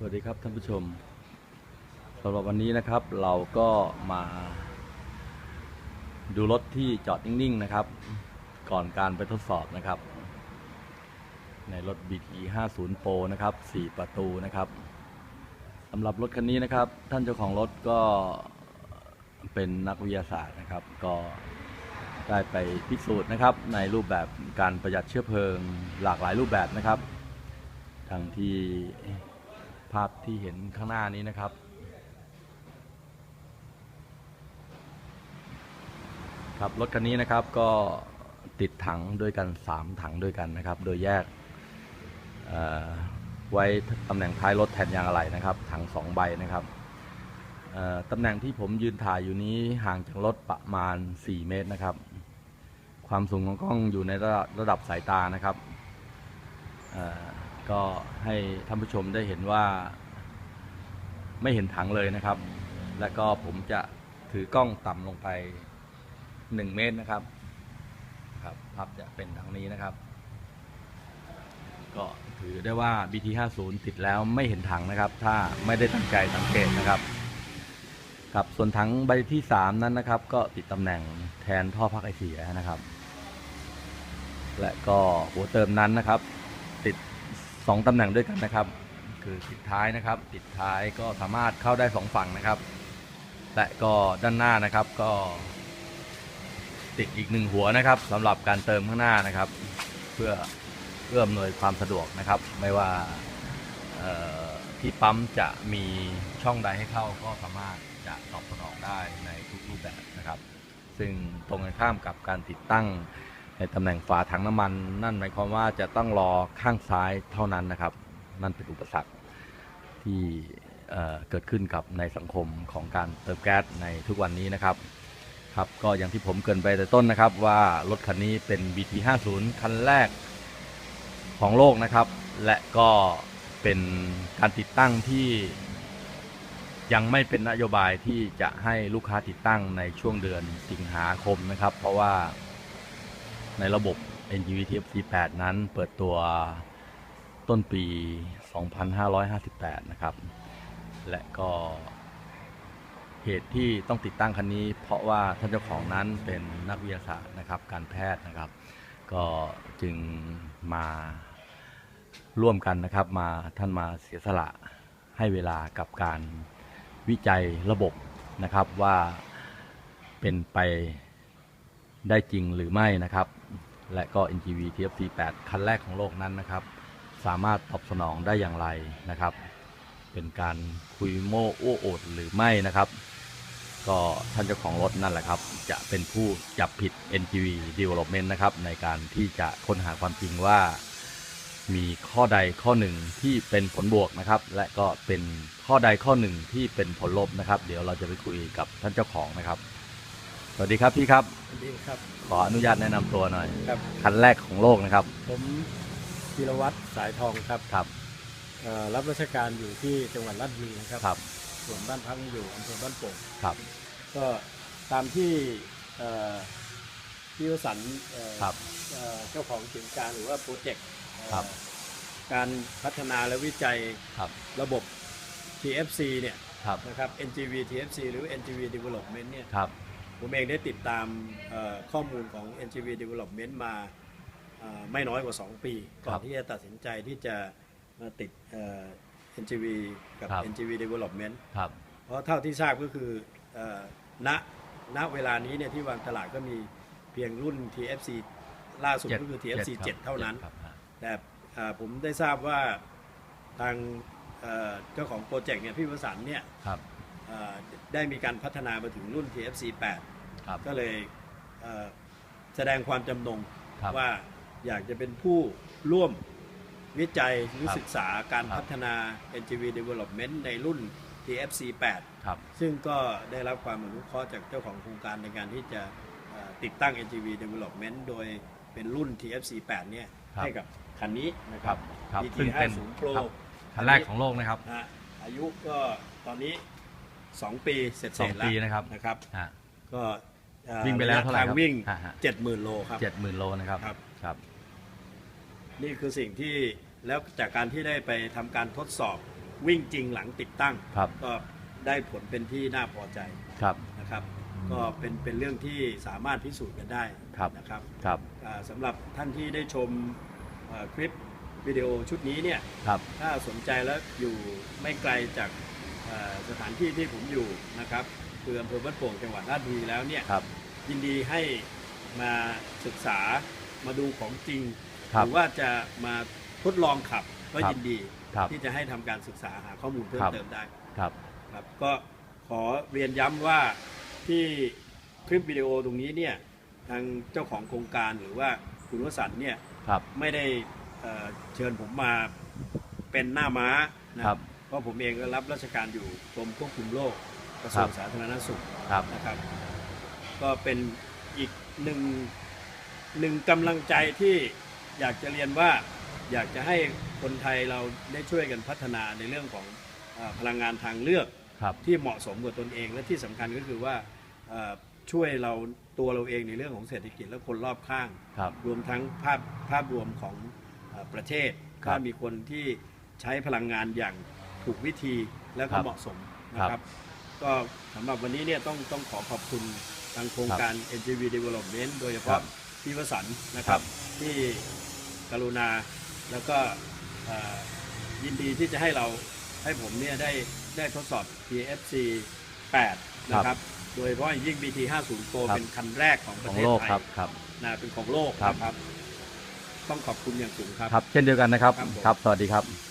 สวัสดีครับท่านผู้ชมสำหรับวันนี้นะครับ เราก็มา ดูรถที่จอดนิ่งๆนะครับ ก่อนการไปทดสอบนะครับ ในรถ BT 50 Pro นะครับ 4 ประตูนะครับสำหรับรถคันนี้นะครับ ท่านเจ้าของรถก็เป็นนักวิทยาศาสตร์นะครับ ก็ได้ไปพิสูจน์นะครับ ในรูปแบบการประหยัดเชื้อเพลิงหลากหลายรูปแบบนะครับทั้งที่ ภาพที่เห็นข้างหน้านี้นะครับ ครับรถคันนี้นะครับก็ติดถังด้วยกัน 3 ถังด้วยกันนะครับ โดยแยกไว้ตำแหน่งท้ายรถแทนยางอะไหล่นะครับ ถัง 2 ใบนะครับตำแหน่งที่ผมยืนถ่ายอยู่นี้ห่างจากรถประมาณ 4 เมตรนะครับ ความสูงของกล้องอยู่ในระดับระดับสายตานะครับ ก็ให้ท่านผู้ชมได้เห็นว่า ไม่เห็นถังเลยนะครับ และก็ผมจะถือกล้องต่ำลงไป 1 เมตรนะครับครับภาพจะเป็นทางนี้นะครับ ก็ถือได้ว่า BT50 ติดแล้วไม่เห็นถังนะครับ ถ้าไม่ได้ตั้งใจสังเกตนะครับครับส่วนถังใบที่ 3 นั้นนะครับ ก็ติดตำแหน่งแทนท่อพักไอเสียนะครับ และก็หัวเติมนั้นนะครับ 2ตำแหน่งด้วยกันนะครับ คือติดท้ายนะครับติดท้ายก็สามารถเข้าได้ 2 ฝั่งนะครับ และก็ด้านหน้านะครับก็ ติดอีกหนึ่งหัวนะครับสำหรับการเติมข้างหน้านะครับ เพื่อเอื้ออำนวยความสะดวกนะครับ ไม่ว่าที่ปั๊มจะมีช่องใดให้เข้าก็สามารถจะตอบสนองได้ในทุกรูปแบบนะครับ ซึ่งตรงกันข้ามกับการติดตั้ง ในตำแหน่งฝาถังน้ำมัน นั่นหมายความว่าจะต้องรอข้างซ้ายเท่านั้นนะครับ นั่นเป็นอุปสรรคที่เเกิดขึ้นกับในสังคมของการเติมแก๊สในทุกวันนี้นะครับครับก็อย่างที่ผมเกรินไปแต่ต้นนะครับว่ารถคันนี้เป็น BT50 คันแรกของโลกนะครับ และก็เป็นการติดตั้งที่ยังไม่เป็นนโยบายที่จะให้ลูกค้าติดตั้งในช่วงเดือนสิงหาคมนะครับ เพราะว่า ในระบบ NGV TFC8 นั้นเปิดตัวต้นปี 2558 นะครับ และก็เหตุที่ต้องติดตั้งคันนี้ เพราะว่าท่านเจ้าของนั้นเป็นนักวิทยาศาสตร์นะครับการแพทย์นะครับ ก็จึงมาร่วมกันนะครับมาท่านมาเสียสละให้เวลากับการวิจัยระบบนะครับว่าเป็นไปได้จริงหรือไม่นะครับ และก็ NGV TFC8 คันแรกของโลกนั้นนะครับ สามารถตอบสนองได้อย่างไรนะครับ เป็นการคุยโม้โอ้โอดหรือไม่นะครับ ก็ท่านเจ้าของรถนั่นแหละครับ จะเป็นผู้จับผิด NGV Development นะครับ ในการที่จะค้นหาความจริงว่ามีข้อใดข้อหนึ่งที่เป็นผลบวกนะครับ และก็เป็นข้อใดข้อหนึ่งที่เป็นผลลบนะครับ เดี๋ยวเราจะไปคุยกับท่านเจ้าของนะครับ สวัสดีครับพี่ครับ สวัสดีครับ ขออนุญาตแนะนำตัวหน่อย ครับ คันแรกของโลกนะครับ ผมธีรวัตรสายทองครับครับเอ่อรับราชการอยู่ที่จังหวัดราชบุรีนะครับ ครับส่วนบ้านพักอยู่อำเภอบ้านโป่งครับ ก็ตามที่เอ่อพี่วสันต์เอ่อครับ เอ่อเจ้าของกิจการหรือว่าโปรเจกต์เอ่อครับ การพัฒนาและวิจัยครับระบบ TFC เนี่ยครับนะครับ NGV TFC หรือ NGV Development เนี่ยครับ ผมเองได้ติดตามเอ่อข้อมูลของ NGV Development มาเอ่อไม่น้อยกว่า 2 ปี ก่อครันบที่จะตัดสินใจที่จะมาติดเอ่อ NGV กับครับ NGV Development ครับเพราะเท่าที่ทราบก็คือเอ่อณณเวลานี้เนี่ยที่วางตลาดก็มีเพียงรุ่น TFC ล่าสุดก็คือ TFC ครับ7เท่านั้นครับแต่เอ่อผมได้ทราบว่าทางเอ่อเจ้าของโปรเจกต์เนี่ยพี่วสันต์เนี่ยครับเอ่อได้มีการพัฒนามาถึงรุ่น TFC 8 ครับก็เลยเอ่อแสดงความจำนงครับว่าอยากจะเป็นผู้ร่วมวิจัยหรือครับศึกษาการครับ พัฒนา NGV Development ในรุ่น TFC ครับ8ซึ่งก็ได้รับความอนุเคราะห์จากเจ้าของโครงการในการที่จะเอ่อติดตั้ง NGV Development โดยเป็นรุ่น TFC 8 เนี่ย ครับให้กับคันนี้นะคครัรับบครับ BT ซึ่งเป็น50 Pro ครับ คันแรกของโลกนะครับนะฮะอายุก็ตอนนี้ 2 ปีเสร็จสองๆแล้วปีนะครับ นะครับ ฮะ ก็เอ่อวิ่งไปแล้วเท่าไหร่ะยะครับทางวิ่งฮะฮะ70,000โลครับ เจ็ดหมื่นโลนะครับครับ ครับ นี่คือสิ่งที่แล้วจากการที่ได้ไปทำการทดสอบวิ่งจริงหลังติดตั้ง ครับ ก็ได้ผลเป็นที่น่าพอใจครับ นะครับ ก็เป็นเป็นเรื่องที่สามารถพิสูจน์กันได้ครับ นะครับครับ อ่าสำหรับท่านที่ได้ชมเอ่อคลิปวิดีโอชุดนี้เนี่ย ครับ ถ้าสนใจแล้วอยู่ไม่ไกลจากเอ่อ สถานที่ที่ผมอยู่นะครับคืออำเภอบ้านโป่งจังหวัดราชบุรีแล้วเนี่ยครับ ยินดีให้มาศึกษามาดูของจริงครัหบรือว่าจะมาทดลองขับก็ครับยินดีครับที่จะให้ทำการศึกษาหาข้อมูลเพิ่คมรับ เติมได้ ครับ ครับก็ขอเรียนย้ำว่าที่คลิปวิดีโอตรงนี้เนี่ยทางเจ้าของโครงการหรือว่าคุณวสันต์เนี่ยครับ ไม่ได้เอ่อเชิญผมมาเป็นหน้าม้านะครับ เพราะผมเองก็รับราชการอยู่กรมควบคุมโรคกระทรวงครับสาธารณสุขครับนะครับ ก็เป็นอีกหนึ่งหนึ่งกำลังใจที่อยากจะเรียนว่าอยากจะให้คนไทยเราได้ช่วยกันพัฒนาในเรื่องของเออพลังงานทางเลือกครับที่เหมาะสมกับตนเอง และที่สำคัญก็คือว่าเอ่อช่วยเราตัวเราเองในเรื่องของเศรษฐกิจและคนรอบข้างครับรวมทั้งภาพภาพรวมของเอ่อประเทศครับว่ามีคนที่ใช้พลังงานอย่าง ถูกวิธีและครัก็บเหมาะสมนะคครัรับบก็สำหรับวันนี้เนี่ยต้องต้องขอขอบคุณทางโครงการ NGV Development โดยเฉครัพาะบพี่วสันต์นะคครัรับบที่กรุณาแล้วก็เอ่อยินดีที่จะให้เราให้ผมเนี่ยได้ได้ทดสอบ PFC 8 นะครับ โดยเฉพาะอย่างยิ่ง BT 50 Pro ครับ เป็นคันแรกของปขระองเทศโลกไทยครับครับ นะเป็นของโลกครับ นะครับ ต้องขอบคุณอย่างสูงครับ ครับ เช่นเดียวกันนะครับ ครับผม ครับ สวัสดีครับ